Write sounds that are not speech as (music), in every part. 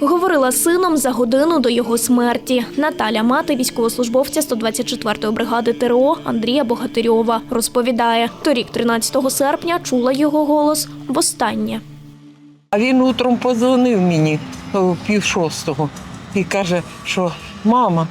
Говорила з сином за годину до його смерті. Наталя мати військовослужбовця 124-ї бригади ТРО Андрія Богатирьова розповідає, торік, 13 серпня, чула його голос востаннє. А він утром позвонив мені пів шостого і каже, що мама,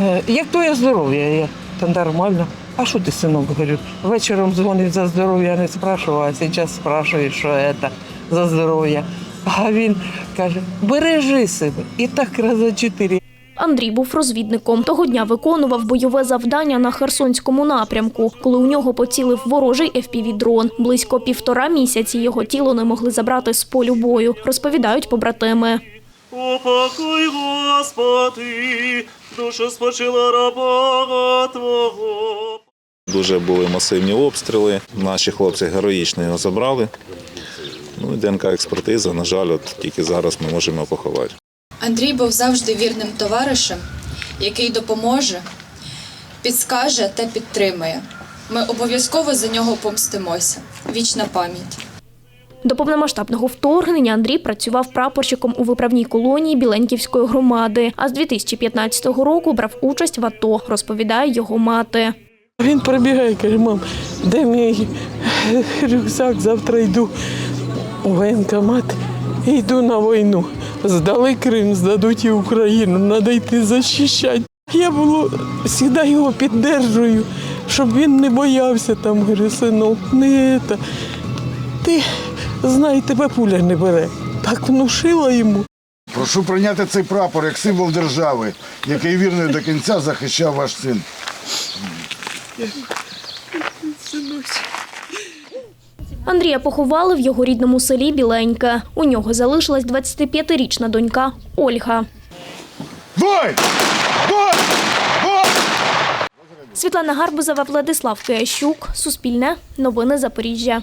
е, як твоє здоров'я? Я та нормально. А що ти, синок, говорю? Вечором дзвонив за здоров'я, не спрашував, а зараз спрашує, що це за здоров'я. (laughs) А він каже, бережи себе. І так раза чотири. Андрій був розвідником. Того дня виконував бойове завдання на Херсонському напрямку, коли у нього поцілив ворожий FPV-дрон. Близько півтора місяці його тіло не могли забрати з полю бою, розповідають побратими. Упокой, Господи, душу спочила раба Твого. Дуже були масивні обстріли. Наші хлопці героїчно його забрали. Ну і ДНК експертиза, на жаль, от тільки зараз ми можемо поховати. Андрій був завжди вірним товаришем, який допоможе, підскаже та підтримує. Ми обов'язково за нього помстимося. Вічна пам'ять. До повномасштабного вторгнення Андрій працював прапорщиком у виправній колонії Біленьківської громади. А з 2015 року брав участь в АТО, розповідає його мати. Він прибігає, каже, мам, де мій рюкзак? Завтра йду у воєнкомат і йду на війну. Здали Крим, здадуть і Україну, треба йти захищати. Я було завжди його піддержую, щоб він не боявся там, говорю, синок, не це. Ти знай, тебе пуля не бере. Так внушила йому. Прошу прийняти цей прапор як символ держави, який вірно до кінця захищав ваш син. Андрія поховали в його рідному селі Біленьке. У нього залишилась 25-річна донька Ольга. Бой! Бой! Бой! Світлана Гарбузова, Владислав Киящук, Суспільне, Новини Запоріжжя.